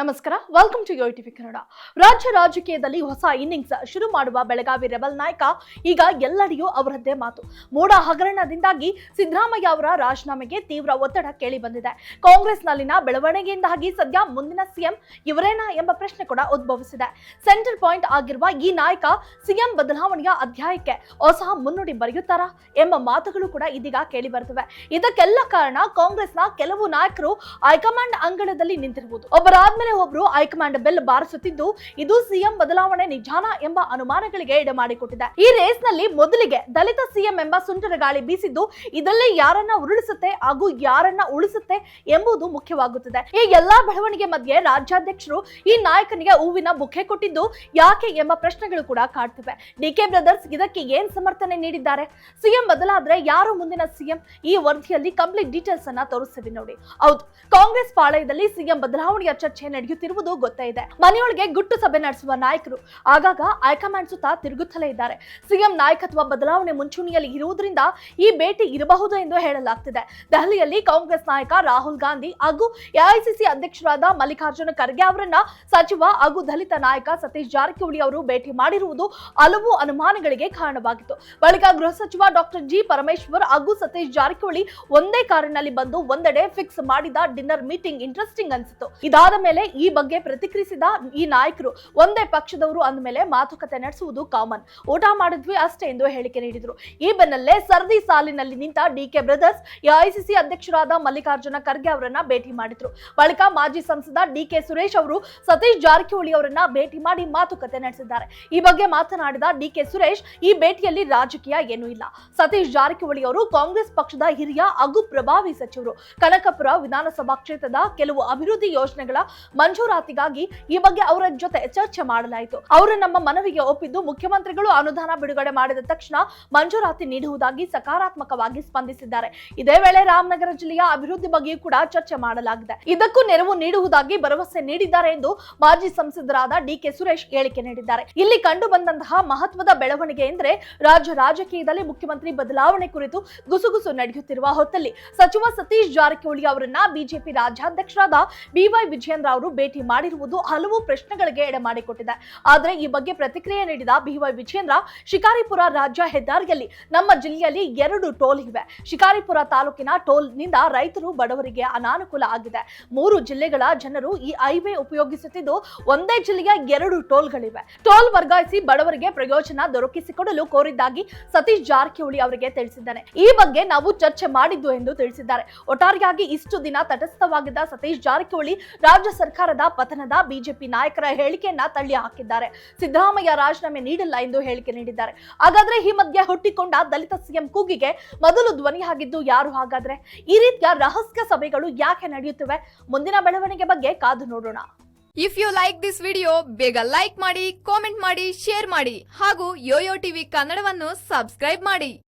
ನಮಸ್ಕಾರ welcome to yo TV Kannada ರಾಜ್ಯ ರಾಜಕೀಯದಲ್ಲಿ ಹೊಸ ಇನ್ನಿಂಗ್ಸ್ ಶುರು ಮಾಡುವ ಬೆಳಗಾವಿ ರೆಬಲ್ ನಾಯಕ, ಈಗ ಎಲ್ಲೆಡೆಯೂ ಅವರದ್ದೇ ಮಾತು. ಮೋಡ ಹಗರಣದಿಂದಾಗಿ ಸಿದ್ದರಾಮಯ್ಯ ಅವರ ರಾಜೀನಾಮೆಗೆ ತೀವ್ರ ಒತ್ತಡ ಕೇಳಿ ಬಂದಿದೆ. ಕಾಂಗ್ರೆಸ್ನಲ್ಲಿನ ಬೆಳವಣಿಗೆಯಿಂದಾಗಿ ಸದ್ಯ ಮುಂದಿನ ಸಿಎಂ ಇವರೇನಾ ಎಂಬ ಪ್ರಶ್ನೆ ಕೂಡ ಉದ್ಭವಿಸಿದೆ. ಸೆಂಟರ್ ಪಾಯಿಂಟ್ ಆಗಿರುವ ಈ ನಾಯಕ ಸಿಎಂ ಬದಲಾವಣೆಯ ಅಧ್ಯಾಯಕ್ಕೆ ಹೊಸ ಮುನ್ನುಡಿ ಬರೆಯುತ್ತಾರಾ ಎಂಬ ಮಾತುಗಳು ಕೂಡ ಇದೀಗ ಕೇಳಿ ಬರುತ್ತವೆ. ಇದಕ್ಕೆಲ್ಲ ಕಾರಣ ಕಾಂಗ್ರೆಸ್ನ ಕೆಲವು ನಾಯಕರು ಹೈಕಮಾಂಡ್ ಅಂಗಳದಲ್ಲಿ ನಿಂತಿರುವುದು. ಒಬ್ಬರಾದ್ಮೇಲೆ ಒಬ್ರು ಹೈಕಮಾಂಡ್ ಬೆಲ್ ಬಾರಿಸುತ್ತಿದ್ದು, ಇದು ಸಿಎಂ ಬದಲಾವಣೆ ನಿಜಾನ ಎಂಬ ಅನುಮಾನಗಳಿಗೆ ಎಡೆ ಮಾಡಿಕೊಟ್ಟಿದೆ. ಈ ರೇಸ್ನಲ್ಲಿ ಮೊದಲಿಗೆ ದಲಿತ ಸಿಎಂ ಎಂಬ ಸುಂಟರ ಗಾಳಿ ಬೀಸಿದ್ದು, ಇದರಲ್ಲಿ ಯಾರನ್ನ ಉರುಳಿಸುತ್ತೆ ಹಾಗೂ ಯಾರನ್ನ ಉಳಿಸುತ್ತೆ ಎಂಬುದು ಮುಖ್ಯವಾಗುತ್ತದೆ. ಈ ಎಲ್ಲಾ ಬೆಳವಣಿಗೆ ಮಧ್ಯೆ ರಾಜ್ಯಾಧ್ಯಕ್ಷರು ಈ ನಾಯಕನಿಗೆ ಹೂವಿನ ಬುಕ್ಕೆ ಕೊಟ್ಟಿದ್ದು ಯಾಕೆ ಎಂಬ ಪ್ರಶ್ನೆಗಳು ಕೂಡ ಕಾಡ್ತಿವೆ. ಡಿಕೆ ಬ್ರದರ್ಸ್ ಇದಕ್ಕೆ ಏನ್ ಸಮರ್ಥನೆ ನೀಡಿದ್ದಾರೆ? ಸಿಎಂ ಬದಲಾದ್ರೆ ಯಾರು ಮುಂದಿನ ಸಿಎಂ? ಈ ವರದಿಯಲ್ಲಿ ಕಂಪ್ಲೀಟ್ ಡೀಟೇಲ್ಸ್ ಅನ್ನ ತೋರಿಸ್ತೀವಿ ನೋಡಿ. ಹೌದು, ಕಾಂಗ್ರೆಸ್ ಪಾಳಯದಲ್ಲಿ ಸಿಎಂ ಬದಲಾವಣೆಯ ಚರ್ಚೆ ನಡೆಯುತ್ತಿರುವುದು ಗೊತ್ತೇ ಇದೆ. ಮನೆಯೊಳಗೆ ಗುಟ್ಟು ಸಭೆ ನಡೆಸುವ ನಾಯಕರು ಆಗಾಗ ಹೈಕಮಾಂಡ್ ಸುತ್ತ ತಿರುಗುತ್ತಲೇ ಇದ್ದಾರೆ. ಸಿಎಂ ನಾಯಕತ್ವ ಬದಲಾವಣೆ ಮುಂಚೂಣಿಯಲ್ಲಿ ಇರುವುದರಿಂದ ಈ ಭೇಟಿ ಇರಬಹುದು ಎಂದು ಹೇಳಲಾಗ್ತಿದೆ. ದೆಹಲಿಯಲ್ಲಿ ಕಾಂಗ್ರೆಸ್ ನಾಯಕ ರಾಹುಲ್ ಗಾಂಧಿ ಹಾಗೂ ಎಐಸಿಸಿ ಅಧ್ಯಕ್ಷರಾದ ಮಲ್ಲಿಕಾರ್ಜುನ ಖರ್ಗೆ ಅವರನ್ನ ಸಚಿವ ಹಾಗೂ ದಲಿತ ನಾಯಕ ಸತೀಶ್ ಜಾರಕಿಹೊಳಿ ಅವರು ಭೇಟಿ ಮಾಡಿರುವುದು ಹಲವು ಅನುಮಾನಗಳಿಗೆ ಕಾರಣವಾಗಿತ್ತು. ಬಳಿಕ ಗೃಹ ಸಚಿವ ಡಾಕ್ಟರ್ ಜಿ ಪರಮೇಶ್ವರ್ ಹಾಗೂ ಸತೀಶ್ ಜಾರಕಿಹೊಳಿ ಒಂದೇ ಕಾರಿನಲ್ಲಿ ಬಂದು ಒಂದೆಡೆ ಫಿಕ್ಸ್ ಮಾಡಿದ ಡಿನ್ನರ್ ಮೀಟಿಂಗ್ ಇಂಟ್ರೆಸ್ಟಿಂಗ್ ಅನಿಸಿತು ಇದಾದ ಮೇಲೆ ಈ ಬಗ್ಗೆ ಪ್ರತಿಕ್ರಿಯಿಸಿದ ಈ ನಾಯಕರು, ಒಂದೇ ಪಕ್ಷದವರು ಅಂದಮೇಲೆ ಮಾತುಕತೆ ನಡೆಸುವುದು ಕಾಮನ್ ಊಟ ಮಾಡಿದ್ವಿ ಅಷ್ಟೇ ಎಂದು ಹೇಳಿಕೆ ನೀಡಿದರು. ಈ ಬೆನ್ನಲ್ಲೇ ಸರದಿ ಸಾಲಿನಲ್ಲಿ ನಿಂತ ಡಿಕೆ ಬ್ರದರ್ಸ್ ಎಐಸಿಸಿ ಅಧ್ಯಕ್ಷರಾದ ಮಲ್ಲಿಕಾರ್ಜುನ ಖರ್ಗೆ ಅವರನ್ನ ಭೇಟಿ ಮಾಡಿದ್ರು. ಬಳಿಕ ಮಾಜಿ ಸಂಸದ ಡಿಕೆ ಸುರೇಶ್ ಅವರು ಸತೀಶ್ ಜಾರಕಿಹೊಳಿ ಅವರನ್ನ ಭೇಟಿ ಮಾಡಿ ಮಾತುಕತೆ ನಡೆಸಿದ್ದಾರೆ. ಈ ಬಗ್ಗೆ ಮಾತನಾಡಿದ ಡಿಕೆ ಸುರೇಶ್, ಈ ಭೇಟಿಯಲ್ಲಿ ರಾಜಕೀಯ ಏನೂ ಇಲ್ಲ. ಸತೀಶ್ ಜಾರಕಿಹೊಳಿ ಅವರು ಕಾಂಗ್ರೆಸ್ ಪಕ್ಷದ ಹಿರಿಯ ಹಾಗೂ ಪ್ರಭಾವಿ ಸಚಿವರು. ಕನಕಪುರ ವಿಧಾನಸಭಾ ಕ್ಷೇತ್ರದ ಕೆಲವು ಅಭಿವೃದ್ಧಿ ಯೋಜನೆಗಳ ಮಂಜೂರಾತಿಗಾಗಿ ಈ ಬಗ್ಗೆ ಅವರ ಜೊತೆ ಚರ್ಚೆ ಮಾಡಲಾಯಿತು. ಅವರು ನಮ್ಮ ಮನವಿಗೆ ಒಪ್ಪಿದ್ದು ಮುಖ್ಯಮಂತ್ರಿಗಳು ಅನುದಾನ ಬಿಡುಗಡೆ ಮಾಡಿದ ತಕ್ಷಣ ಮಂಜೂರಾತಿ ನೀಡುವುದಾಗಿ ಸಕಾರಾತ್ಮಕವಾಗಿ ಸ್ಪಂದಿಸಿದ್ದಾರೆ. ಇದೇ ವೇಳೆ ರಾಮನಗರ ಜಿಲ್ಲೆಯ ಅಭಿವೃದ್ಧಿ ಬಗ್ಗೆಯೂ ಕೂಡ ಚರ್ಚೆ ಮಾಡಲಾಗಿದೆ. ಇದಕ್ಕೂ ನೆರವು ನೀಡುವುದಾಗಿ ಭರವಸೆ ನೀಡಿದ್ದಾರೆ ಎಂದು ಮಾಜಿ ಸಂಸದರಾದ ಡಿಕೆ ಸುರೇಶ್ ಹೇಳಿಕೆ ನೀಡಿದ್ದಾರೆ. ಇಲ್ಲಿ ಕಂಡು ಬಂದಂತಹ ಮಹತ್ವದ ಬೆಳವಣಿಗೆ ಎಂದರೆ ರಾಜ್ಯ ರಾಜಕೀಯದಲ್ಲಿ ಮುಖ್ಯಮಂತ್ರಿ ಬದಲಾವಣೆ ಕುರಿತು ಗುಸುಗುಸು ನಡೆಯುತ್ತಿರುವ ಹೊತ್ತಲ್ಲಿ ಸಚಿವ ಸತೀಶ್ ಜಾರಕಿಹೊಳಿ ಅವರನ್ನ ಬಿಜೆಪಿ ರಾಜ್ಯಾಧ್ಯಕ್ಷರಾದ ಬಿವೈ ವಿಜಯೇಂದ್ರ ಭೇಟಿ ಮಾಡಿರುವುದು ಹಲವು ಪ್ರಶ್ನೆಗಳಿಗೆ ಎಡೆ ಮಾಡಿಕೊಟ್ಟಿದೆ. ಆದರೆ ಈ ಬಗ್ಗೆ ಪ್ರತಿಕ್ರಿಯೆ ನೀಡಿದ ಬಿವೈ ವಿಜೇಂದ್ರ ಶಿಕಾರಿಪುರ ರಾಜ್ಯ ಹೆದ್ದಾರಿಯಲ್ಲಿ ನಮ್ಮ ಜಿಲ್ಲೆಯಲ್ಲಿ ಎರಡು ಟೋಲ್ ಇವೆ. ಶಿಕಾರಿಪುರ ತಾಲೂಕಿನ ಟೋಲ್ನಿಂದ ರೈತರು ಬಡವರಿಗೆ ಅನಾನುಕೂಲ ಆಗಿದೆ. ಮೂರು ಜಿಲ್ಲೆಗಳ ಜನರು ಈ ಹೈವೇ ಉಪಯೋಗಿಸುತ್ತಿದ್ದು ಒಂದೇ ಜಿಲ್ಲೆಯ ಎರಡು ಟೋಲ್ಗಳಿವೆ. ಟೋಲ್ ವರ್ಗಾಯಿಸಿ ಬಡವರಿಗೆ ಪ್ರಯೋಜನ ದೊರಕಿಸಿಕೊಡಲು ಕೋರಿದ್ದಾಗಿ ಸತೀಶ್ ಜಾರಕಿಹೊಳಿ ಅವರಿಗೆ ತಿಳಿಸಿದ್ದಾರೆ. ಈ ಬಗ್ಗೆ ನಾವು ಚರ್ಚೆ ಮಾಡಿದ್ದು ಎಂದು ತಿಳಿಸಿದ್ದಾರೆ. ಒಟ್ಟಾರೆಯಾಗಿ ಇಷ್ಟು ದಿನ ತಟಸ್ಥವಾಗಿದ್ದ ಸತೀಶ್ ಜಾರಕಿಹೊಳಿ ರಾಜ್ಯ ಸರ್ಕಾರದ ಪತನದ ಬಿಜೆಪಿ ನಾಯಕರ ಹೇಳಿಕೆಯನ್ನ ತಳ್ಳಿ ಹಾಕಿದ್ದಾರೆ. ಸಿದ್ದರಾಮಯ್ಯ ರಾಜೀನಾಮೆ ನೀಡಿಲ್ಲ ಎಂದು ಹೇಳಿಕೆ ನೀಡಿದ್ದಾರೆ. ಹಾಗಾದ್ರೆ ಈ ಮಧ್ಯೆ ಹುಟ್ಟಿಕೊಂಡ ದಲಿತ ಸಿಎಂ ಕೂಗಿಗೆ ಮೊದಲು ಧ್ವನಿಯಾಗಿದ್ದು ಯಾರು ಹಾಗಾದ್ರೆ? ಈ ರೀತಿಯ ರಹಸ್ಯ ಸಭೆಗಳು ಯಾಕೆ ನಡೆಯುತ್ತಿವೆ? ಮುಂದಿನ ಬೆಳವಣಿಗೆ ಬಗ್ಗೆ ಕಾದು ನೋಡೋಣ. If you like this video ಬೇಗ ಲೈಕ್ ಮಾಡಿ ಕಾಮೆಂಟ್ ಮಾಡಿ ಶೇರ್ ಮಾಡಿ ಹಾಗೂ ಯೋಯೋ ಟಿವಿ ಕನ್ನಡವನ್ನು ಸಬ್ಸ್ಕ್ರೈಬ್ ಮಾಡಿ.